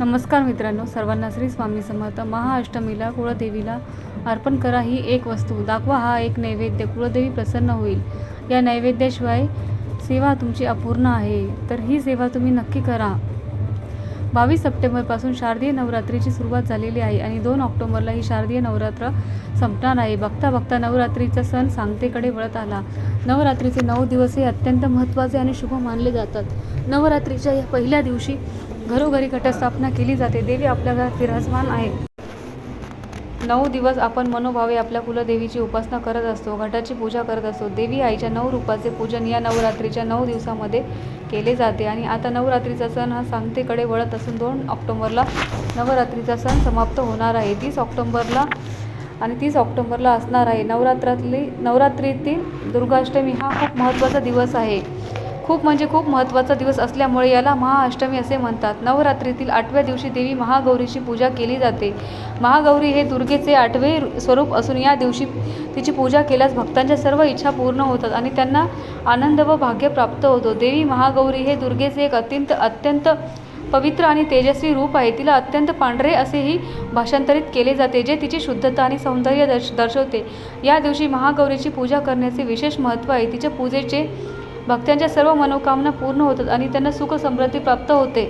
नमस्कार मित्रांनो सर्वांना श्री स्वामी समर्थ महाअष्टमीला कुळदेवीला अर्पण करा ही एक वस्तू. दाखवा हा एक नैवेद्य. कुळदेवी प्रसन्न होईल. या नैवेद्याशिवाय सेवा तुमची अपूर्ण आहे. तर ही सेवा तुम्ही नक्की करा. बावीस सप्टेंबरपासून शारदीय नवरात्रीची सुरुवात झालेली आहे आणि दोन ऑक्टोबरला ही शारदीय नवरात्र संपणार आहे. बघता बघता नवरात्रीचा सण सांगतेकडे वळत आला. नवरात्रीचे नऊ दिवस हे अत्यंत महत्त्वाचे आणि शुभ मानले जातात. नवरात्रीच्या या पहिल्या दिवशी घरोघरी घटस्थापना केली जाते. देवी आपल्या घरात विराजमान आहे. नऊ दिवस आपण मनोभावे आपल्या कुलदेवीची उपासना करत असतो घटाची पूजा करत असतो. देवी आईच्या नऊ रूपाचे पूजन या नवरात्रीच्या नऊ दिवसामध्ये केले जाते आणि आता नवरात्रीचा सण हा सांगतेकडे वळत असून दोन ऑक्टोबरला नवरात्रीचा सण समाप्त होणार आहे. तीस ऑक्टोबरला आणि तीस ऑक्टोबरला असणार आहे. नवरात्रातली नवरात्रीतील दुर्गाष्टमी हा खूप महत्त्वाचा दिवस आहे. खूप म्हणजे खूप महत्त्वाचा दिवस असल्यामुळे याला महाअष्टमी असे म्हणतात. नवरात्रीतील आठव्या दिवशी देवी महागौरीची पूजा केली जाते. महागौरी हे दुर्गेचे आठवे स्वरूप असून या दिवशी तिची पूजा केल्यास भक्तांच्या सर्व इच्छा पूर्ण होतात आणि त्यांना आनंद व भाग्य प्राप्त होतो. देवी महागौरी हे दुर्गेचे एक अत्यंत अत्यंत पवित्र आणि तेजस्वी रूप आहे. तिला अत्यंत पांढरे असेही भाषांतरित केले जाते जे तिची शुद्धता आणि सौंदर्य दर्श दर्शवते. या दिवशी महागौरीची पूजा करण्याचे विशेष महत्त्व आहे. तिच्या पूजेचे भक्तांच्या सर्व मनोकामना पूर्ण होतात आणि त्यांना सुख समृद्धी प्राप्त होते.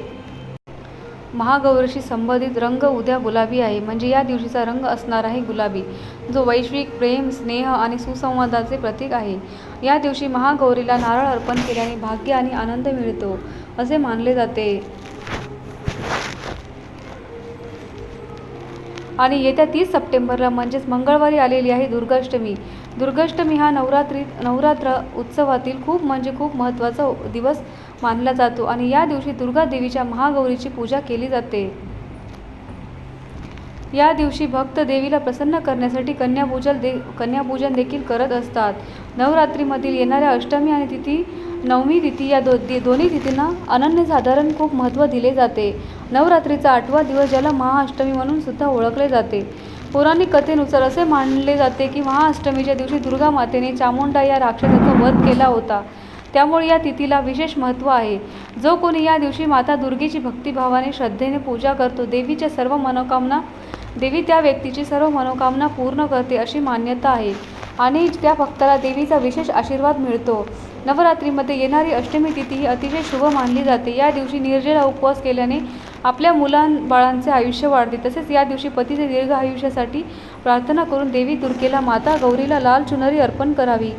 महागौरीशी संबंधित रंग उद्या गुलाबी आहे. म्हणजे या दिवशीचा रंग असणार आहे गुलाबी जो वैश्विक प्रेम स्नेह आणि सुसंवादाचे प्रतीक आहे. या दिवशी महागौरीला नारळ अर्पण केल्याने भाग्य आणि आनंद मिळतो असे मानले जाते. आणि येत्या तीस सप्टेंबरला म्हणजेच मंगळवारी आलेली आहे दुर्गाष्टमी. दुर्गाष्टमी हा नवरात्री नवरात्र उत्सवातील खूप म्हणजे खूप महत्त्वाचा दिवस मानला जातो आणि या दिवशी दुर्गा देवीच्या महागौरीची पूजा केली जाते. या दिवशी भक्त देवीला प्रसन्न करण्यासाठी कन्यापूजन दे कन्यापूजन देखील करत असतात. नवरात्रीमधील येणाऱ्या अष्टमी आणि तिथी नवमी तिथी या दो दोन्ही तिथींना अनन्यसाधारण खूप महत्त्व दिले जाते. नवरात्रीचा आठवा दिवस ज्याला महाअष्टमी म्हणून सुद्धा ओळखले जाते. पौराणिक कथेनुसार असे मानले जाते की महाअष्टमीच्या दिवशी दुर्गा मातेने चामुंडा या राक्षसाचा वध केला होता. त्यामुळे या तिथीला विशेष महत्त्व आहे. जो कोणी या दिवशी माता दुर्गेची भक्तिभावाने श्रद्धेने पूजा करतो देवीच्या सर्व मनोकामना देवी त्या व्यक्तीची सर्व मनोकामना पूर्ण करते अशी मान्यता आहे. आणि त्या भक्ताला देवीचा विशेष आशीर्वाद मिळतो. नवरात्रीमध्ये येणारी अष्टमी तिथी ही अतिशय शुभ मानली जाते. या दिवशी निर्जला उपवास केल्याने आपल्या मुलां बाळांचे आयुष्य वाढते. तसेच या दिवशी पतीचे दीर्घ आयुष्यासाठी प्रार्थना करून देवी दुर्गेला माता गौरीला लाल चुनरी अर्पण करावी.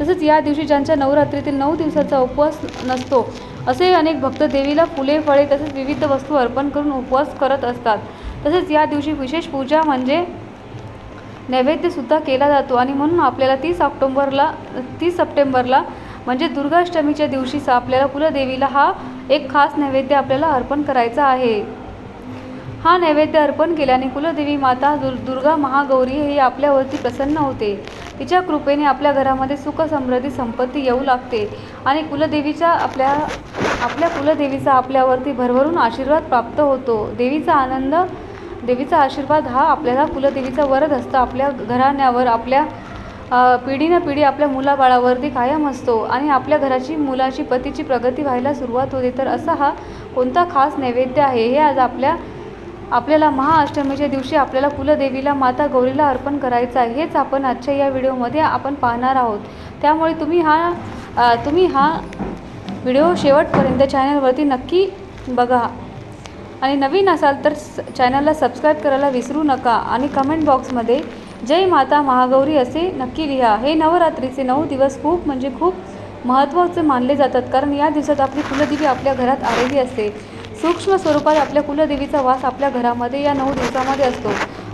तसेच या दिवशी ज्यांच्या नवरात्रीतील नऊ दिवसाचा उपवास नसतो असे अनेक भक्त देवीला फुले फळे तसेच विविध वस्तू अर्पण करून उपवास करत असतात. तसेच या दिवशी विशेष पूजा म्हणजे नैवेद्यसुद्धा केला जातो. आणि म्हणून आपल्याला तीस ऑक्टोंबरला तीस सप्टेंबरला म्हणजे दुर्गाष्टमीच्या दिवशीचा आपल्याला कुलदेवीला हा एक खास नैवेद्य आपल्याला अर्पण करायचा आहे. हा नैवेद्य अर्पण केल्याने कुलदेवी माता दुर दुर्गा महागौरी ही आपल्यावरती प्रसन्न होते. तिच्या कृपेने आपल्या घरामध्ये सुख समृद्धी संपत्ती येऊ लागते. आणि कुलदेवीच्या आपल्या आपल्या कुलदेवीचा आपल्यावरती भरभरून आशीर्वाद प्राप्त होतो. देवीचा आनंद देवीचा आशीर्वाद हा आपल्याला कुलदेवीचा वरद असतो आपल्या घराण्यावर आपल्या पिढी पिढीनं पिढी आपल्या मुलाबाळावरती कायम असतो आणि आपल्या घराची मुलाची पतीची प्रगती व्हायला सुरुवात होते. तर असा हा कोणता खास नैवेद्य आहे? हे आज आपल्या आपल्याला महाअष्टमीच्या दिवशी आपल्याला कुलदेवीला माता गौरीला अर्पण करायचं आहे. हेच आपण आजच्या या व्हिडिओमध्ये आपण पाहणार आहोत. त्यामुळे तुम्ही हा तुम्ही हा व्हिडिओ शेवटपर्यंत चॅनलवरती नक्की बघा. आणि नवीन असाल तर स चॅनलला सबस्क्राईब करायला विसरू नका आणि कमेंट बॉक्समध्ये जय माता महागौरी असे नक्की लिहा. हे नवरात्रीचे नऊ दिवस खूप म्हणजे खूप महत्त्वाचे मानले जातात कारण या दिवसात आपली कुलदेवी आपल्या घरात आलेली असते. सूक्ष्म स्वरूपात आपल्या कुलदेवीचा वास आपल्या घरामध्ये या नऊ दिवसामध्ये असतो.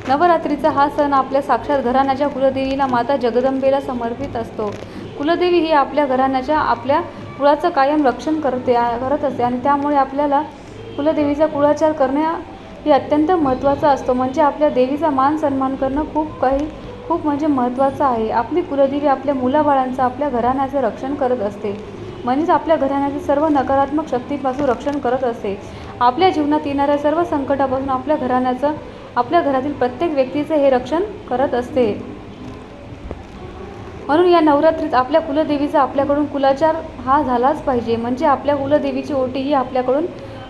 नवरात्रीचा हा सण आपल्या साक्षात घराण्याच्या कुलदेवीला माता जगदंबेला समर्पित असतो. कुलदेवी ही आपल्या घराण्याच्या आपल्या कुळाचं कायम रक्षण करते करत असते आणि त्यामुळे आपल्याला कुलदेवीचा कुळाचार करणे हे अत्यंत महत्त्वाचा असतो. म्हणजे आपल्या देवीचा मान सन्मान करणं खूप काही खूप म्हणजे महत्त्वाचं आहे. आपली कुलदेवी आपल्या मुलाबाळांचं आपल्या घराण्याचं रक्षण करत असते. म्हणजेच आपल्या घराण्याचे सर्व नकारात्मक शक्तीपासून रक्षण करत असते. आपल्या जीवनात येणाऱ्या सर्व संकटापासून आपल्या घराण्याचं आपल्या घरातील प्रत्येक व्यक्तीचं हे रक्षण करत असते. म्हणून या नवरात्रीत आपल्या कुलदेवीचा आपल्याकडून कुलाचार हा झालाच पाहिजे. म्हणजे आपल्या कुलदेवीची ओटी ही आपल्याकडून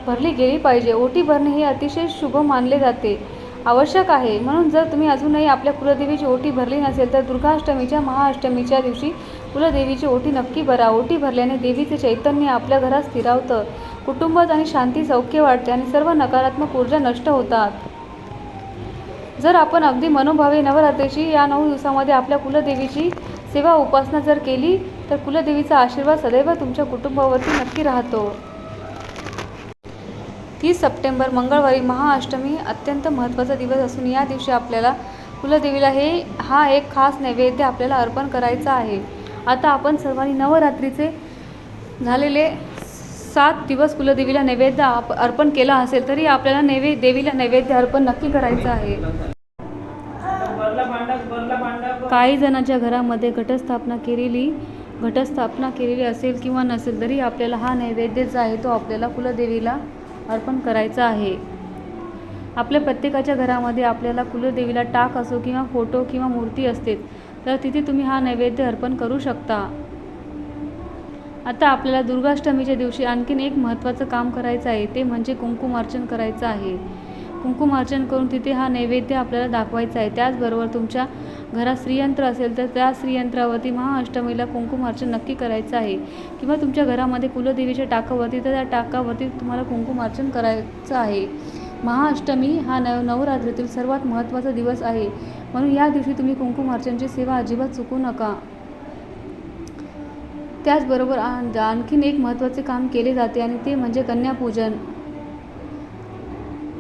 भरली गेली पाहिजे. ओटी भरणे हे अतिशय शुभ मानले जाते. आवश्यक आहे. म्हणून जर तुम्ही अजूनही आपल्या कुलदेवीची ओटी भरली नसेल तर दुर्गाष्टमीच्या महाअष्टमीच्या दिवशी कुलदेवीची ओटी नक्की भरा. ओटी भरल्याने देवीचे चैतन्य आपल्या घरात स्थिरावतं. कुटुंबात आणि शांती सौख्य वाटते आणि सर्व नकारात्मक ऊर्जा नष्ट होतात. जर आपण अगदी मनोभावे नवरात्रीची या नऊ दिवसामध्ये आपल्या कुलदेवीची सेवा उपासना जर केली तर कुलदेवीचा आशीर्वाद सदैव तुमच्या कुटुंबावरती नक्की राहतो. तीस सप्टेंबर मंगळवारी महाअष्टमी अत्यंत महत्त्वाचा दिवस असून या दिवशी आपल्याला कुलदेवीला हे हा एक खास नैवेद्य आपल्याला अर्पण करायचा आहे. आता आपण सर्वांनी नवरात्रीचे झालेले सात दिवस कुलदेवीला नैवेद्य आप अर्पण केला असेल तरी आपल्याला नैवे देवीला नैवेद्य अर्पण नक्की करायचं आहे. काही जणांच्या घरामध्ये घटस्थापना केलेली घटस्थापना केलेली असेल किंवा नसेल तरी आपल्याला हा नैवेद्य जो आहे तो आपल्याला कुलदेवीला अर्पण करायचं आहे. आपल्या प्रत्येकाच्या घरामध्ये आपल्याला कुलदेवीला टाक असो किंवा फोटो किंवा मूर्ती असते तर तिथे तुम्ही हा नैवेद्य अर्पण करू शकता. आता आपल्याला दुर्गाष्टमीच्या दिवशी आणखीन एक महत्त्वाचं काम करायचं आहे ते म्हणजे कुंकुमार्चन करायचं आहे. कुंकुमार्चन करून तिथे हा नैवेद्य आपल्याला दाखवायचा आहे. त्याचबरोबर तुमच्या घरात श्रीयंत्र असेल तर त्या श्रीयंत्रावरती महाअष्टमीला कुंकुमार्चन नक्की करायचं आहे. किंवा तुमच्या घरामध्ये कुलदेवीच्या टाकावरती तर त्या टाकावरती तुम्हाला कुंकुमार्चन करायचं आहे. महाअष्टमी हा नव नवरात्रीतील सर्वात महत्त्वाचा दिवस आहे. म्हणून या दिवशी तुम्ही कुंकुमार्चनची सेवा अजिबात चुकू नका. त्याचबरोबर आणखीन एक महत्त्वाचे काम केले जाते आणि ते म्हणजे कन्यापूजन.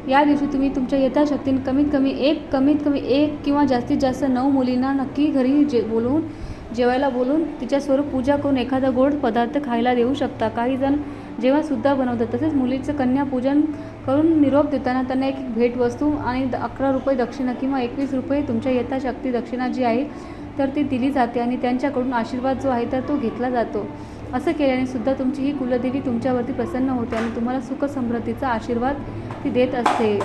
या दिवशी तुम्ही तुमच्या यथाशक्तीने कमीत कमी एक कमीत कमी एक किंवा जास्तीत जास्त नऊ मुलींना नक्की घरी जे बोलवून जेवायला बोलून तिच्यास्वरूप पूजा करून एखादा गोड पदार्थ खायला देऊ शकता. काही जण जेवणसुद्धा बनवतात. तसेच मुलीचं कन्यापूजन करून निरोप देताना त्यांना एक भेटवस्तू आणि द- अकरा रुपये दक्षिणा किंवा एकवीस रुपये तुमच्या यथाशक्ती दक्षिणा जी आहे तर ती दिली जाते आणि त्यांच्याकडून आशीर्वाद जो आहे तर तो घेतला जातो. असं केल्याने सुद्धा तुमची ही कुलदेवी तुमच्यावरती प्रसन्न होते आणि तुम्हाला सुखसमृद्धीचा आशीर्वाद ती देत असते.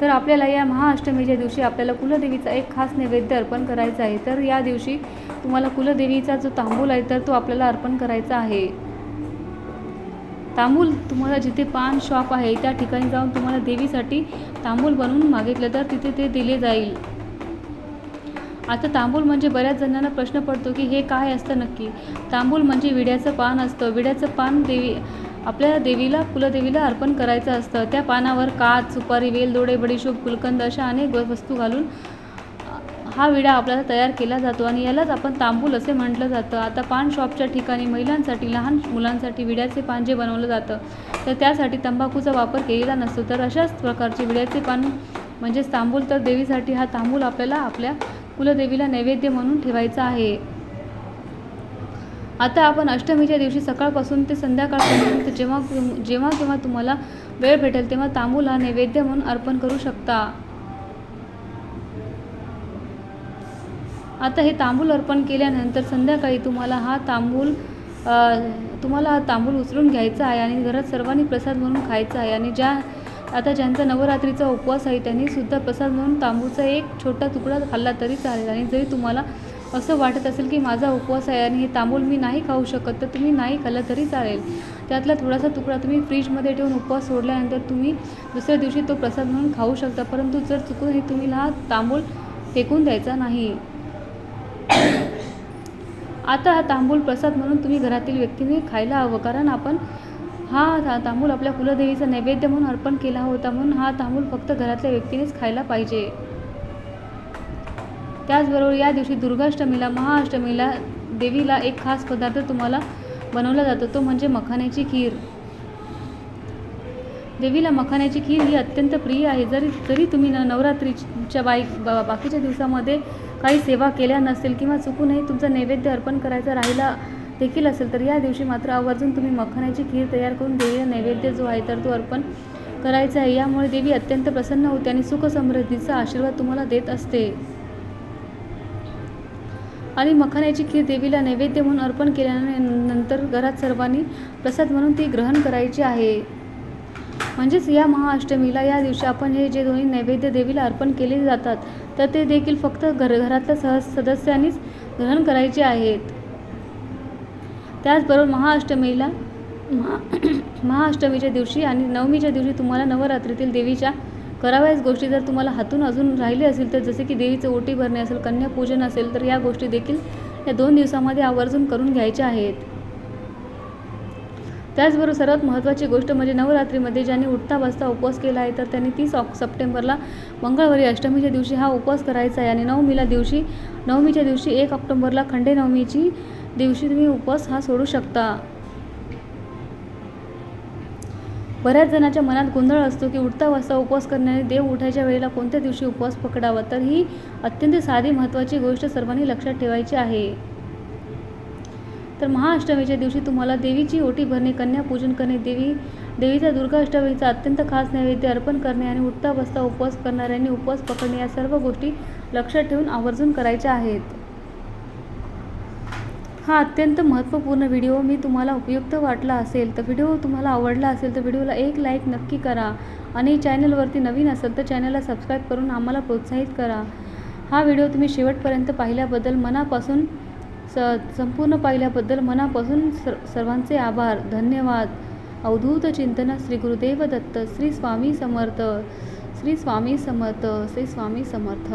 तर आपल्याला या महाअष्टमीच्या दिवशी आपल्याला कुलदेवीचा एक खास नैवेद्य अर्पण करायचा आहे. तर या दिवशी तुम्हाला कुलदेवीचा जो तांबूल आहे तर तो आपल्याला अर्पण करायचा आहे. तांबूल तुम्हाला जिथे पान शॉप आहे त्या ठिकाणी जाऊन तुम्हाला देवीसाठी तांबूल बनवून मागितलं तर तिथे ते दिले जाईल. आता तांबूल म्हणजे बऱ्याच जणांना प्रश्न पडतो की हे काय असतं नक्की? तांबूल म्हणजे विड्याचं पान असतं. विड्याचं पान देवी आपल्या देवीला कुलदेवीला अर्पण करायचं असतं. त्या पानावर काच सुपारी वेलदोडे बडीशोप गुलकंद अशा अनेक वस्तू घालून हा विडा आपल्याला तयार केला जातो आणि यालाच आपण तांबूल असे म्हटलं जातं. आता पान शॉपच्या ठिकाणी महिलांसाठी लहान मुलांसाठी विड्याचे पान जे बनवलं जातं तर त्यासाठी तंबाखूचा वापर केलेला नसतो. तर अशाच प्रकारचे विड्याचे पान म्हणजेच तांबूल तर देवीसाठी हा तांबूल आपल्याला आपल्या कुलदेवीला नैवेद्य म्हणून ठेवायचा आहे. आता आपण अष्टमीच्या दिवशी सकाळपासून ते संध्याकाळपर्यंत जेव्हा जेव्हा केव्हा तुम्हाला वेळ भेटेल तेव्हा तांबूल हा नैवेद्य म्हणून अर्पण करू शकता. आता हे तांबूल अर्पण केल्यानंतर संध्याकाळी तुम्हाला हा तांबूल तुम्हाला हा तांबूल उचलून घ्यायचा आहे आणि घरात सर्वांनी प्रसाद म्हणून खायचा आहे आणि ज्या आता ज्यांचा नवरात्रीचा उपवास आहे त्यांनी सुद्धा प्रसाद म्हणून तांबूचा एक छोटा तुकडा खाल्ला तरी चालेल आणि जरी तुम्हाला असं वाटत असेल की माझा उपवास आहे आणि हे तांबूल मी नाही खाऊ शकत तर तुम्ही नाही खाल्लं तरी चालेल. त्यातला थोडासा तुकडा तुम्ही फ्रीजमध्ये ठेवून उपवास सोडल्यानंतर तुम्ही दुसऱ्या दिवशी तो प्रसाद म्हणून खाऊ शकता. परंतु जर चुकून हे तुम्ही हा तांबूल फेकून द्यायचा नाही. आता हा तांबूल प्रसाद म्हणून तुम्ही घरातील व्यक्तीने खायला हवं कारण आपण हा तांबूल आपल्या कुलदेवीचा नैवेद्य म्हणून अर्पण केला होता म्हणून हा तांबूल फक्त घरातल्या व्यक्तीनेच खायला पाहिजे. त्याचबरोबर या दिवशी दुर्गाष्टमीला महाअष्टमीला देवीला एक खास पदार्थ तुम्हाला बनवला जातो तो म्हणजे मखाण्याची खीर. देवीला मखाण्याची खीर ही अत्यंत प्रिय आहे. जरी जरी तुम्ही न नवरात्रीच्या बाई बा बाकीच्या दिवसामध्ये काही सेवा केल्या नसेल किंवा चुकूनही तुमचा नैवेद्य अर्पण करायचा राहिला देखील असेल तर या दिवशी मात्र आवर्जून तुम्ही मखाण्याची खीर तयार करून देवीला नैवेद्य जो आहे तर तो अर्पण करायचा आहे. यामुळे देवी अत्यंत प्रसन्न होते आणि सुख समृद्धीचा आशीर्वाद तुम्हाला देत असते. आणि मखाण्याची खीर देवीला नैवेद्य म्हणून अर्पण केल्यानंतर घरात सर्वांनी प्रसाद म्हणून ती ग्रहण करायची आहे. म्हणजेच या महाअष्टमीला या दिवशी आपण हे जे दोन्ही नैवेद्य देवीला अर्पण केले जातात तर ते देखील फक्त घर घरातल्या सहज सदस्यांनीच ग्रहण करायचे आहेत. त्याचबरोबर महाअष्टमीला महा महाअष्टमीच्या दिवशी आणि नवमीच्या दिवशी तुम्हाला नवरात्रीतील देवीच्या कराव्याच गोष्टी जर तुम्हाला हातून अजून राहिले असेल तर जसे की देवीचं ओटी भरणे असेल कन्यापूजन असेल तर या गोष्टी देखील या दोन दिवसामध्ये आवर्जून करून घ्यायच्या आहेत. त्याचबरोबर सर्वात महत्त्वाची गोष्ट म्हणजे नवरात्रीमध्ये ज्यांनी उठता बसता उपवास केला आहे तर त्यांनी तीस ऑक सप्टेंबरला मंगळवारी अष्टमीच्या दिवशी हा उपवास करायचा आहे आणि नवमीला दिवशी नवमीच्या दिवशी एक ऑक्टोंबरला खंडेनवमीची दिवशी तुम्ही उपवास हा सोडू शकता. बऱ्याच जणांच्या मनात गोंधळ असतो की उठता वाजता उपवास करण्याने देव उठायच्या वेळेला कोणत्या दिवशी उपवास पकडावा? तर ही अत्यंत साधी महत्त्वाची गोष्ट सर्वांनी लक्षात ठेवायची आहे. तर महाअष्टमीच्या दिवशी तुम्हाला देवीची ओटी भरणे कन्यापूजन करणे देवी देवीचा दुर्गा अष्टमीचा अत्यंत खास नैवेद्य अर्पण करणे आणि उठता बसता उपवास करणाऱ्यांनी उपवास पकडणे या सर्व गोष्टी लक्षात ठेवून आवर्जून करायच्या आहेत. हा अत्यंत महत्त्वपूर्ण व्हिडिओ मी तुम्हाला उपयुक्त वाटला असेल तर व्हिडिओ तुम्हाला आवडला असेल तर व्हिडिओला एक लाईक नक्की करा आणि चॅनलवरती नवीन असेल तर चॅनलला सबस्क्राईब करून आम्हाला प्रोत्साहित करा. हा व्हिडिओ तुम्ही शेवटपर्यंत पाहिल्याबद्दल मनापासून स संपूर्ण पाहिल्याबद्दल मनापासून सर सर्वांचे आभार. धन्यवाद. अवधूत चिंतन श्री गुरुदेव दत्त श्री स्वामी समर्थ श्री स्वामी समर्थ श्री स्वामी समर्थ.